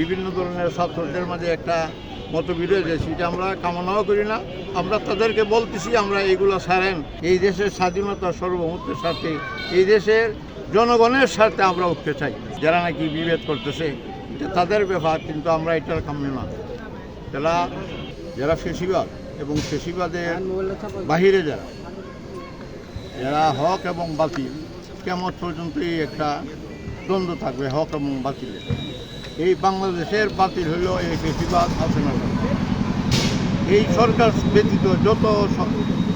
বিভিন্ন ধরনের ছাত্রদের মাঝে একটা মতবিরোধ সেটা আমরা কামনাও করি না। আমরা তাদেরকে বলতেছি, আমরা এইগুলো ছাড়েন। এই দেশের স্বাধীনতা সার্বভৌমত্বের সাথে এই দেশের জনগণের স্বার্থে আমরা উঠতে চাই। যারা নাকি বিভেদ করতেছে, এটা তাদের ব্যাপার, কিন্তু আমরা এটার কাম্য না। যারা যারা ফেসিবাদ এবং ফেসিবাদের বাহিরে যারা যারা হক এবং বাতিল, কেমন পর্যন্তই একটা দ্বন্দ্ব থাকবে, হক এবং বাতিলের এই বাংলাদেশের বাতিল হলো এই হাসিনা সরকার। এই সরকার ব্যতীত যত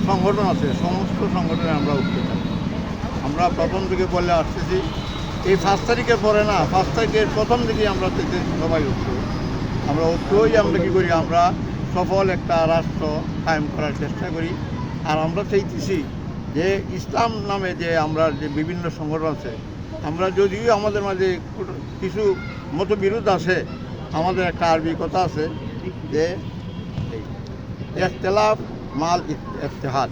সংগঠন আছে, সমস্ত সংগঠনে আমরা উঠতে চাই। আমরা প্রথম থেকে বলে আসতেছি, এই পাঁচ তারিখের পরে না, পাঁচ তারিখের প্রথম দিকে আমরা সবাই উঠব। আমরা ঐক্যই আমরা কী করি, আমরা সফল একটা রাষ্ট্র কায়েম করার চেষ্টা করি। আর আমরা চাইতেছি যে ইসলাম নামে যে আমরা যে বিভিন্ন সংগঠন আছে আমরা যদিও আমাদের মাঝে কিছু মতবিরোধ আছে, আমাদের একটা আরবি কথা আছে যে ইখতলাফ, মাল ইতিহাদ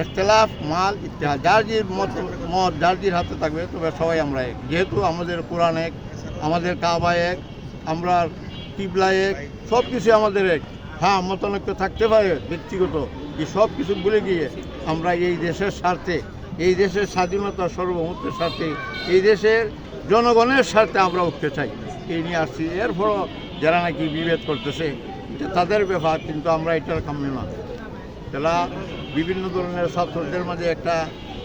ইখতলাফ, মাল ইতিহাদ যার যে মত মত, যার যে হাতে থাকবে, তবে সবাই আমরা এক। যেহেতু আমাদের কোরআন এক, আমাদের কাবা এক, আমরা কিবলা এক সব কিছু আমাদের এক। হ্যাঁ মতানৈক্য থাকতে পারে, ব্যক্তিগত। এই সব কিছু ভুলে গিয়ে আমরা এই দেশের স্বার্থে এই দেশের স্বাধীনতা সার্বভৌমত্বের স্বার্থে এই দেশের জনগণের স্বার্থে আমরা উঠতে চাই। এই নিয়ে আসছি। এরপরও যারা নাকি বিভেদ করতেছে, এটা তাদের ব্যাপার, কিন্তু আমরা এটার কাম্য না। যারা বিভিন্ন ধরনের ছাত্রদের মাঝে একটা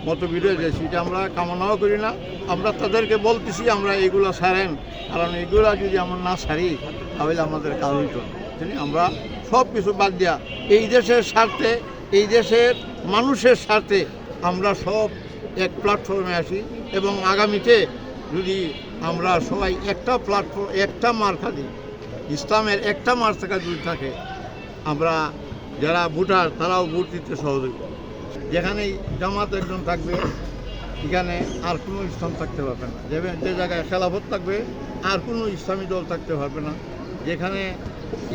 মতবিরোধ আছে সেটা আমরা কামনাও করি না। আমরা তাদেরকে বলতেছি, আমরা এগুলো সারেন কারণ এগুলো যদি আমরা না সারি তাহলে আমাদের কাজ হইতো আমরা সব কিছু বাদ দেওয়া এই দেশের স্বার্থে, এই দেশের মানুষের স্বার্থে আমরা সব এক প্ল্যাটফর্মে আসি এবং আগামীতে যদি আমরা সবাই একটা প্ল্যাটফর্ম একটা মার্কা দিই, ইসলামের একটা মার্কা যদি থাকে, আমরা যারা ভোটার তারাও ভোট দিতে সহযোগী যেখানেই জামাত একজন থাকবে, এখানে আর কোনো ইসলাম থাকতে পারবে না। যে যে জায়গায় খেলাফত থাকবে, আর কোনো ইসলামী দল থাকতে পারবে না। যেখানে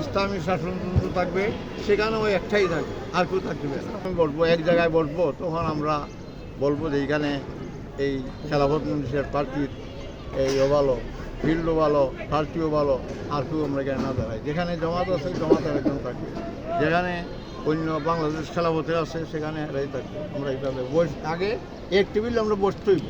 ইসলামী শাসনতন্ত্র থাকবে, সেখানেও একটাই থাকবে, আর কেউ থাকবে না। আমি বলব, এক জায়গায় বসবো, তখন আমরা বলব যে এইখানে এই খেলাফত মনীষের প্রার্থীর এইও ভালো ফিল্ডও ভালো পার্টিও ভালো, আর কেউ আমরা এখানে না দাঁড়াই। যেখানে জমাত আছে জমাতের একজন থাকবে। যেখানে অন্য বাংলাদেশ খেলাপথে আছে, সেখানে এরাই থাকবে। আমরা এইভাবে বস আগে এক টেবিল আমরা বসতেই